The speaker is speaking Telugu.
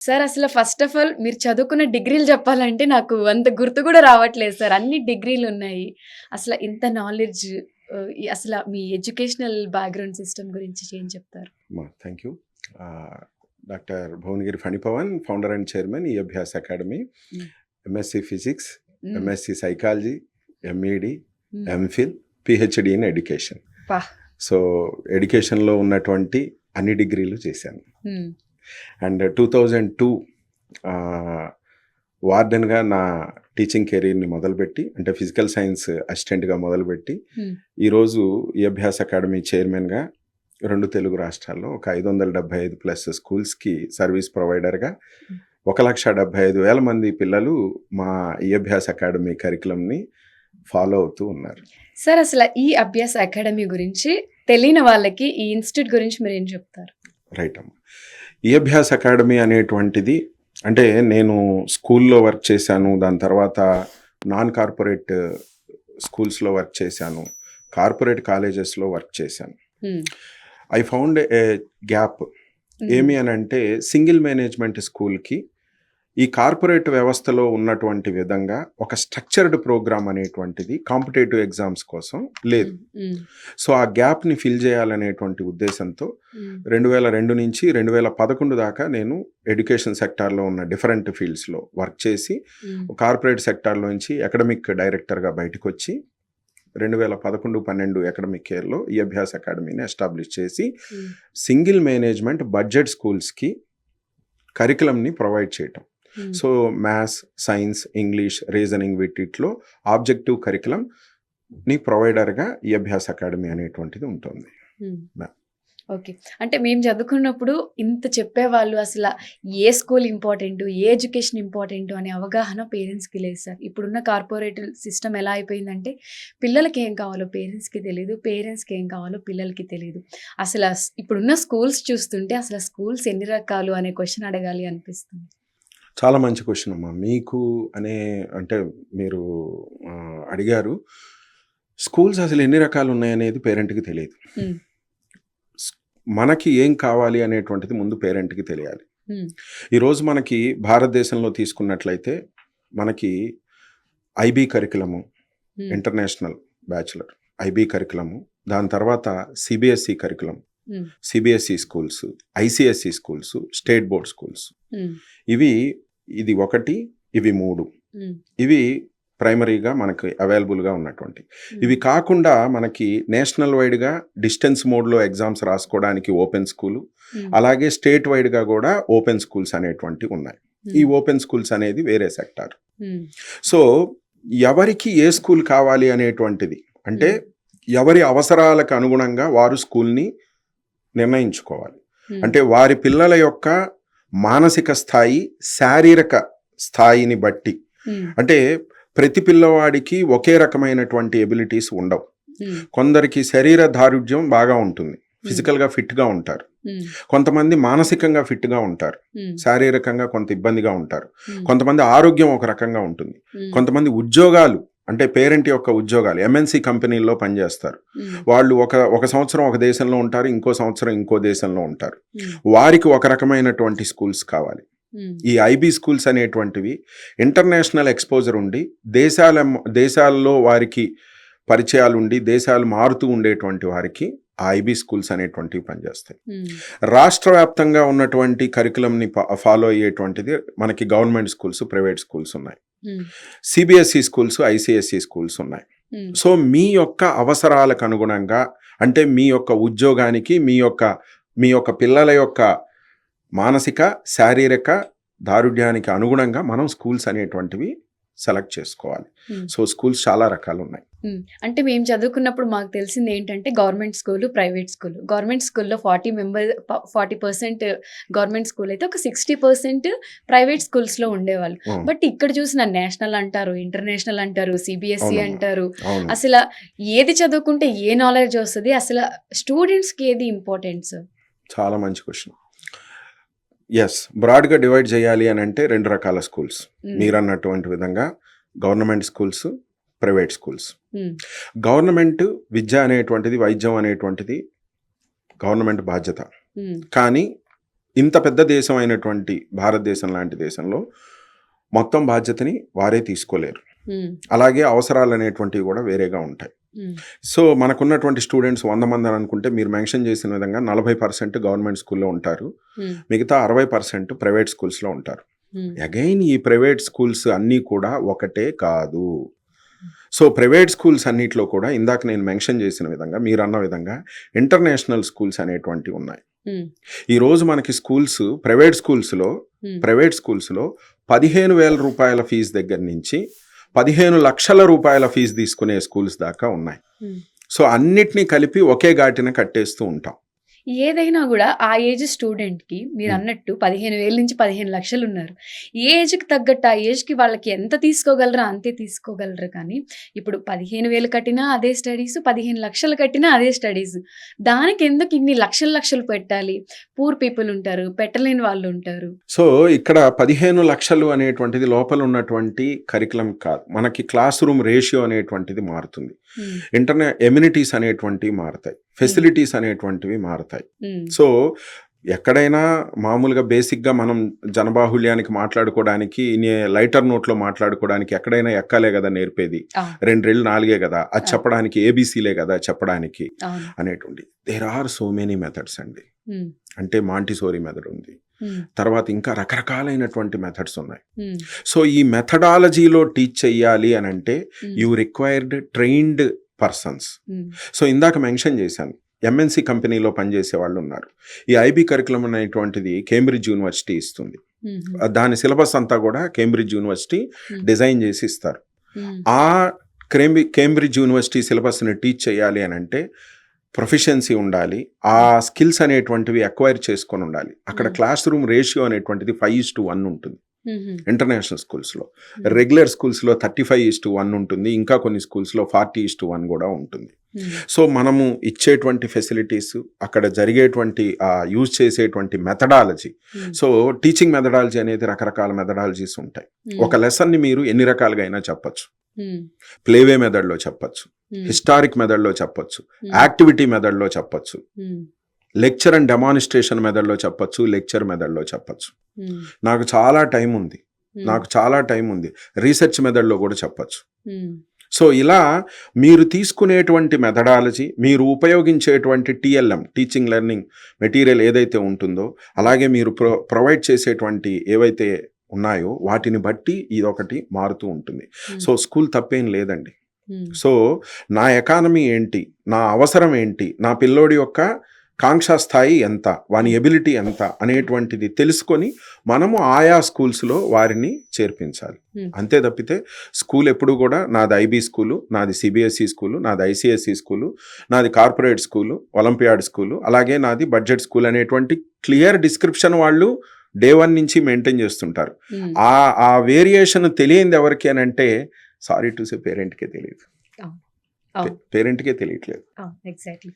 సార్ అసలు ఫస్ట్ ఆఫ్ ఆల్ మీరు చదువుకున్న డిగ్రీలు చెప్పాలంటే నాకు అంత గుర్తు కూడా రావట్లేదు సార్ అన్ని డిగ్రీలు ఉన్నాయి అసలు ఇంత నాలెడ్జ్ అసలు మీ ఎడ్యుకేషనల్ బ్యాక్గ్రౌండ్ సిస్టమ్ గురించి ఏం చెప్తారు thank you doctor Bhuvanagiri Phanipavan founder and chairman ఈ Abhyas academy. MSc physics. MSc psychology MEd. MPhil PhD in education. So ఎడ్యుకేషన్లో ఉన్నటువంటి అన్ని డిగ్రీలు చేశాను. అండ్ టూ థౌజండ్ టూ వార్డెన్గా నా టీచింగ్ కెరీర్ని మొదలుపెట్టి అంటే ఫిజికల్ సైన్స్ అసిస్టెంట్గా మొదలుపెట్టి. ఈరోజు ఈ అభ్యాస్ అకాడమీ చైర్మన్గా రెండు తెలుగు రాష్ట్రాల్లో ఒక ఐదు వందల డెబ్బై ఐదు ప్లస్ స్కూల్స్కి సర్వీస్ ప్రొవైడర్గా ఒక లక్ష డెబ్బై ఐదు వేల మంది పిల్లలు మా ఈ అభ్యాస్ అకాడమీ కరికులంని ఫాలో అవుతూ ఉన్నారు. సార్ అసలు ఈ అభ్యాస అకాడమీ గురించి తెలియని వాళ్ళకి ఈ ఇన్స్టిట్యూట్ గురించి మీరు ఏం చెప్తారు? రైట్ అమ్మ. ఈ అభ్యాస్ అకాడమీ అనేటువంటిది అంటే నేను స్కూల్లో వర్క్ చేశాను దాని తర్వాత నాన్ కార్పొరేట్ స్కూల్స్లో వర్క్ చేశాను కార్పొరేట్ కాలేజెస్లో వర్క్ చేశాను. I found a gap. ఏమి అని అంటే సింగిల్ మేనేజ్మెంట్ స్కూల్కి ఈ కార్పొరేట్ వ్యవస్థలో ఉన్నటువంటి విధంగా ఒక స్ట్రక్చర్డ్ ప్రోగ్రామ్ అనేటువంటిది కాంపిటేటివ్ ఎగ్జామ్స్ కోసం లేదు. సో ఆ గ్యాప్ని ఫిల్ చేయాలనేటువంటి ఉద్దేశంతో. రెండు వేల రెండు నుంచి రెండు వేల పదకొండు దాకా నేను ఎడ్యుకేషన్ సెక్టార్లో ఉన్న డిఫరెంట్ ఫీల్డ్స్లో వర్క్ చేసి. కార్పొరేట్ సెక్టార్లోంచి అకాడమిక్ డైరెక్టర్గా బయటకు వచ్చి రెండు వేల పదకొండు పన్నెండు అకాడమిక్ ఇయర్లో ఈ అభ్యాస్ అకాడమీని ఎస్టాబ్లిష్ చేసి. సింగిల్ మేనేజ్మెంట్ బడ్జెట్ స్కూల్స్కి కరికులంని ప్రొవైడ్ చేయటం. So maths science English reasoning వీటిలో ఆబ్జెక్టివ్ కరికులం ని ప్రొవైడర్గా ఈ అభ్యాస్ అకాడమీ అనేటువంటిది ఉంటుంది. మ్యామ్. ఓకే అంటే మేము చదువుకున్నప్పుడు ఇంత చెప్పేవాళ్ళు అసలు ఏ స్కూల్ ఇంపార్టెంట్ ఏ ఎడ్యుకేషన్ ఇంపార్టెంట్ అనే అవగాహన పేరెంట్స్కి లేదు సార్. ఇప్పుడున్న కార్పొరేట్ సిస్టమ్ ఎలా అయిపోయిందంటే పిల్లలకి ఏం కావాలో పేరెంట్స్కి తెలియదు పేరెంట్స్కి ఏం కావాలో పిల్లలకి తెలియదు అసలు ఇప్పుడున్న స్కూల్స్ చూస్తుంటే అసలు స్కూల్స్ ఎన్ని రకాలు అనే క్వశ్చన్ అడగాలి అనిపిస్తుంది. చాలా మంచి క్వశ్చన్ అమ్మా మీకు అనే అంటే మీరు అడిగారు స్కూల్స్ అసలు ఎన్ని రకాలు ఉన్నాయనేది పేరెంట్కి తెలియదు మనకి ఏం కావాలి అనేటువంటిది ముందు పేరెంట్కి తెలియాలి. ఈరోజు మనకి భారతదేశంలో తీసుకున్నట్లయితే మనకి IB curriculum. International bachelor IB curriculum దాని తర్వాత CBSE curriculum. CBSE schools ICSE schools state board schools. ఇవి ఇది ఒకటి ఇవి మూడు. మ్మ్. ఇవి ప్రైమరీగా మనకి అవైలబుల్గా ఉన్నటువంటి. ఇవి కాకుండా మనకి నేషనల్ వైడ్గా డిస్టెన్స్ మోడ్లో ఎగ్జామ్స్ రాసుకోవడానికి ఓపెన్ స్కూలు. మ్మ్. అలాగే స్టేట్ వైడ్గా కూడా ఓపెన్ స్కూల్స్ అనేటువంటివి ఉన్నాయి. ఈ ఓపెన్ స్కూల్స్ అనేది వేరే సెక్టార్. సో ఎవరికి ఏ స్కూల్ కావాలి అనేటువంటిది అంటే ఎవరి అవసరాలకు అనుగుణంగా వారు స్కూల్ని నిర్ణయించుకోవాలి. అంటే వారి పిల్లల యొక్క మానసిక స్థాయి శారీరక స్థాయిని బట్టి. అంటే ప్రతి పిల్లవాడికి ఒకే రకమైనటువంటి ఎబిలిటీస్ ఉండవు. కొందరికి శరీర దారుఢ్యం బాగా ఉంటుంది ఫిజికల్గా ఫిట్గా ఉంటారు. కొంతమంది మానసికంగా ఫిట్గా ఉంటారు. శారీరకంగా కొంత ఇబ్బందిగా ఉంటారు. కొంతమంది ఆరోగ్యం ఒక రకంగా ఉంటుంది. కొంతమంది ఉద్యోగాలు అంటే పేరెంట్ యొక్క ఉద్యోగాలు ఎంఎన్సి కంపెనీల్లో పనిచేస్తారు మ్మ్. వాళ్ళు ఒక ఒక సంవత్సరం ఒక దేశంలో ఉంటారు ఇంకో సంవత్సరం ఇంకో దేశంలో ఉంటారు మ్మ్. వారికి ఒక రకమైనటువంటి స్కూల్స్ కావాలి మ్మ్. ఈ ఐబీ స్కూల్స్ అనేటువంటివి ఇంటర్నేషనల్ ఎక్స్పోజర్ ఉండి దేశాల దేశాల్లో వారికి పరిచయాలు ఉండి దేశాలు మారుతూ ఉండేటువంటి వారికి ఆ ఐబీ స్కూల్స్ అనేటువంటివి పనిచేస్తాయి. రాష్ట్ర వ్యాప్తంగా ఉన్నటువంటి కరికులంని ఫాలో అయ్యేటువంటిది మనకి గవర్నమెంట్ స్కూల్స్ ప్రైవేట్ స్కూల్స్ ఉన్నాయి. సిబిఎస్ఈ స్కూల్స్ ఐసిఎస్ఈ స్కూల్స్ ఉన్నాయి. సో మీ యొక్క అవసరాలకు అనుగుణంగా అంటే మీ యొక్క ఉద్యోగానికి మీ యొక్క మీ యొక్క పిల్లల యొక్క మానసిక శారీరక దారుఢ్యానికి అనుగుణంగా మనం స్కూల్స్ అనేటువంటివి సెలెక్ట్ చేసుకోవాలి. మ్మ్. సో స్కూల్స్ చాలా రకాలు ఉన్నాయి మ్మ్. అంటే మేము చదువుకున్నప్పుడు మాకు తెలిసింది ఏంటంటే government school private school. Government స్కూల్లో forty member forty percent government school అయితే ఒక సిక్స్టీ పర్సెంట్ ప్రైవేట్ స్కూల్స్లో ఉండేవాళ్ళు. అవును, బట్ ఇక్కడ చూసిన నేషనల్ అంటారు ఇంటర్నేషనల్ అంటారు సిబిఎస్ఈ అవునమ్మా. అంటారు. అసలు ఏది చదువుకుంటే ఏ నాలెడ్జ్ వస్తుంది అసలు స్టూడెంట్స్కి ఏది ఇంపార్టెన్స్ చాలా మంచి క్వశ్చన్. ఎస్ బ్రాడ్గా డివైడ్ చేయాలి అని అంటే రెండు రకాల స్కూల్స్ మీరు అన్నటువంటి విధంగా government schools private schools government విద్య అనేటువంటిది వైద్యం అనేటువంటిది గవర్నమెంట్ బాధ్యత. కానీ ఇంత పెద్ద దేశం అయినటువంటి భారతదేశం లాంటి దేశంలో మొత్తం బాధ్యతని వారే తీసుకోలేరు. ఉమ్, అలాగే అవసరాలు అనేటువంటివి కూడా వేరేగా ఉంటాయి. సో మనకున్నటువంటి స్టూడెంట్స్ వంద మంది అని అనుకుంటే మీరు మెన్షన్ చేసిన విధంగా నలభై పర్సెంట్ గవర్నమెంట్ స్కూల్లో ఉంటారు. ఉమ్, మిగతా అరవై పర్సెంట్ ప్రైవేట్ స్కూల్స్లో ఉంటారు. ఉమ్, అగైన్ ఈ ప్రైవేట్ స్కూల్స్ అన్నీ కూడా ఒకటే కాదు. సో ప్రైవేట్ స్కూల్స్ అన్నిట్లో కూడా ఇందాక నేను మెన్షన్ చేసిన విధంగా మీరు అన్న విధంగా ఇంటర్నేషనల్ స్కూల్స్ అనేటువంటివి ఉన్నాయి. ఉమ్, ఈ రోజు మనకి స్కూల్స్ ప్రైవేట్ స్కూల్స్లో ప్రైవేట్ స్కూల్స్లో పదిహేను వేల రూపాయల ఫీజు దగ్గర నుంచి పదిహేను లక్షల రూపాయల ఫీజు తీసుకునే స్కూల్స్ దాకా ఉన్నాయి. సో అన్నిటినీ కలిపి ఒకే ఘాటిన కట్టేస్తూ ఉంటాం ఏదైనా కూడా ఆ ఏజ్ స్టూడెంట్కి మీరు. అన్నట్టు పదిహేను వేల నుంచి పదిహేను లక్షలు ఉన్నారు. ఏ ఏజ్కి తగ్గట్టు ఆ ఏజ్కి వాళ్ళకి ఎంత తీసుకోగలరా అంతే తీసుకోగలరు కానీ ఇప్పుడు పదిహేను వేలు కట్టినా అదే స్టడీస్ పదిహేను లక్షలు కట్టినా అదే స్టడీస్. దానికి ఎందుకు ఇన్ని లక్షలు లక్షలు పెట్టాలి? పూర్ పీపుల్ ఉంటారు పెట్టలేని వాళ్ళు ఉంటారు. సో ఇక్కడ పదిహేను లక్షలు అనేటువంటిది లోపల ఉన్నటువంటి కరికులం కాదు. మనకి క్లాస్ రూమ్ రేషియో అనేటువంటిది మారుతుంది. ఉమ్, ఇంటర్నే ఎమ్యూనిటీస్ అనేటువంటివి మారుతాయి. ఫెసిలిటీస్ అనేటువంటివి మారుతాయి. సో ఎక్కడైనా మామూలుగా బేసిక్గా మనం జనబాహుళ్యానికి మాట్లాడుకోవడానికి నే- లైటర్ నోట్లో మాట్లాడుకోవడానికి ఎక్కడైనా ఎక్కాలే కదా నేర్పేది. ఆ, రెండు రెళ్ళు నాలుగే కదా. అది. చెప్పడానికి ఏబీసీలే కదా చెప్పడానికి అనేటువంటి. There are so many methods అండి. అంటే మాంటిసోరీ మెథడ్ ఉంది. తర్వాత ఇంకా రకరకాలైనటువంటి మెథడ్స్ ఉన్నాయి. సో ఈ మెథడాలజీలో టీచ్ చెయ్యాలి అని అంటే you required trained persons so ఇందాక మెన్షన్ చేశాను ఎంఎన్సి కంపెనీలో పనిచేసే వాళ్ళు ఉన్నారు. ఈ ఐబీ కరికులం అనేటువంటిది కేంబ్రిడ్జ్ యూనివర్సిటీ ఇస్తుంది. ఉమ్, దాని సిలబస్ అంతా కూడా కేంబ్రిడ్జ్ యూనివర్సిటీ ఉమ్, డిజైన్ చేసి ఇస్తారు. ఆ క్రేంబి కేంబ్రిడ్జ్ యూనివర్సిటీ సిలబస్ని టీచ్ చేయాలి అని అంటే ప్రొఫిషియన్సీ ఉండాలి ఆ స్కిల్స్ అనేటువంటివి అక్వైర్ చేసుకొని ఉండాలి. అక్కడ Hmm. క్లాస్ రూమ్ రేషియో అనేటువంటిది ఫైవ్ ఇస్ టు వన్ ఉంటుంది. ఇంటర్నేషనల్ స్కూల్స్లో. రెగ్యులర్ స్కూల్స్లో thirty five is to one ఉంటుంది ఇంకా కొన్ని స్కూల్స్లో ఫార్టీ ఇస్ టు వన్ కూడా ఉంటుంది. సో మనము ఇచ్చేటువంటి ఫెసిలిటీస్ అక్కడ జరిగేటువంటి ఆ యూజ్ చేసేటువంటి మెథడాలజీ. సో టీచింగ్ మెథడాలజీ అనేది రకరకాల మెథడాలజీస్ ఉంటాయి. ఒక లెసన్ని మీరు ఎన్ని రకాలుగా అయినా చెప్పచ్చు. ప్లేవే మెథడ్లో చెప్పచ్చు. హిస్టారిక్ మెథడ్లో చెప్పచ్చు. యాక్టివిటీ మెథడ్లో చెప్పచ్చు. లెక్చర్ అండ్ డెమానిస్ట్రేషన్ మెథడ్లో చెప్పచ్చు లెక్చర్ మెథడ్లో చెప్పచ్చు. నాకు చాలా టైం ఉంది. ఉమ్, నాకు చాలా టైం ఉంది. రీసెర్చ్ మెథడ్లో కూడా చెప్పచ్చు. సో ఇలా మీరు తీసుకునేటువంటి మెథడాలజీ మీరు ఉపయోగించేటువంటి T L M teaching learning material ఏదైతే ఉంటుందో అలాగే మీరు ప్రొ ప్రొవైడ్ చేసేటువంటి ఏవైతే ఉన్నాయో వాటిని బట్టి ఇదొకటి మారుతూ ఉంటుంది. సో స్కూల్ తప్పేం లేదండి. సో నా ఎకానమీ ఏంటి? నా అవసరం ఏంటి? నా పిల్లోడి యొక్క కాంక్షా స్థాయి ఎంత? వాని ఎబిలిటీ ఎంత? అనేటువంటిది తెలుసుకొని మనము ఆయా స్కూల్స్లో వారిని చేర్పించాలి. అంతే తప్పితే స్కూల్ ఎప్పుడు కూడా నాది ఐబీ స్కూలు నాది సిబిఎస్ఈ స్కూలు నాది ఐసిఎస్ఈ స్కూలు నాది కార్పొరేట్ స్కూలు ఒలింపియాడ్ స్కూలు అలాగే నాది బడ్జెట్ స్కూల్ అనేటువంటి క్లియర్ డిస్క్రిప్షన్ వాళ్ళు డే వన్ నుంచి మెయింటైన్ చేస్తుంటారు. ఆ ఆ వేరియేషన్ తెలియంది ఎవరికి అని అంటే సారీ టు సే పేరెంట్కే తెలియదు. పేరెంట్కే తెలియట్లేదు. ఎగ్జాక్ట్లీ.